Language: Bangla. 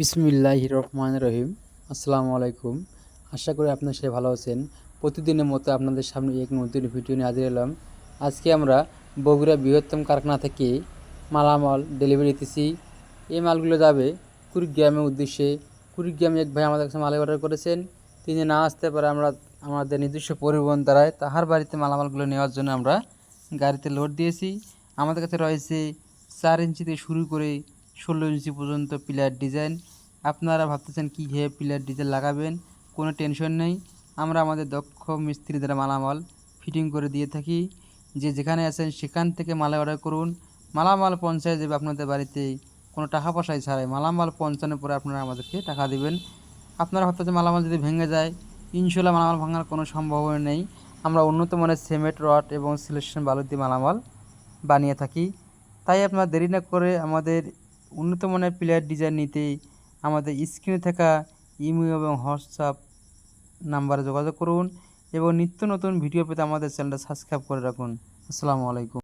বিসমিল্লাহ রহমান রহিম। আসসালামু আলাইকুম। আশা করি আপনার সে ভালো আছেন। প্রতিদিনের মতো আপনাদের সামনে এক নতুন ভিডিও নিয়ে হাজির এলাম আজকে আমরা বগুড়া বৃহত্তম কারখানা থেকে মালামাল ডেলিভারি দিতেছি। এই মালগুলো যাবে কুড়িগ্রামের উদ্দেশ্যে। কুড়িগ্রামে এক ভাই আমাদের কাছে মাল অর্ডার করেছেন। তিনি না আসতে পারে আমরা, আমাদের নিজস্ব পরিবহন দ্বারায় তাহার বাড়িতে মালামালগুলো নেওয়ার জন্য আমরা গাড়িতে লোড দিয়েছি। আমাদের কাছে রয়েছে চার ইঞ্চি থেকে শুরু করে ষোলো ইঞ্চি পর্যন্ত পিলার ডিজাইন। আপনারা ভাবতেছেন কী ঘেয়ে পিলার ডিজাইন লাগাবেন? কোনো টেনশন নেই। আমরা আমাদের দক্ষ মিস্ত্রি দ্বারা মালামাল ফিটিং করে দিয়ে থাকি। যে যেখানে আছেন সেখান থেকে মালা অর্ডার করুন। মালামাল পৌঁছায় যাবে আপনাদের বাড়িতে। কোনো টাকা পয়সায় ছাড়াই মালামাল পৌঁছানোর পরে আপনারা আমাদেরকে টাকা দিবেন। আপনারা ভাবতেছেন মালামাল যদি ভেঙে যায়, ইনশাল্লাহ মালামাল ভাঙার কোনো সম্ভাবনা নেই। আমরা উন্নত মানের সিমেন্ট, রড এবং সিলেকশন বালু দিয়ে মালামাল বানিয়ে থাকি। তাই আপনারা দেরি না করে আমাদের উন্নত মানের প্লেয়ার ডিজাইন নিতে আমাদের স্ক্রিনে থাকা ইমেল এবং হোয়াটসঅ্যাপ নাম্বারে যোগাযোগ করুন এবং নিত্য নতুন ভিডিও পেতে আমাদের চ্যানেলটা সাবস্ক্রাইব করে রাখুন। আসসালামু আলাইকুম।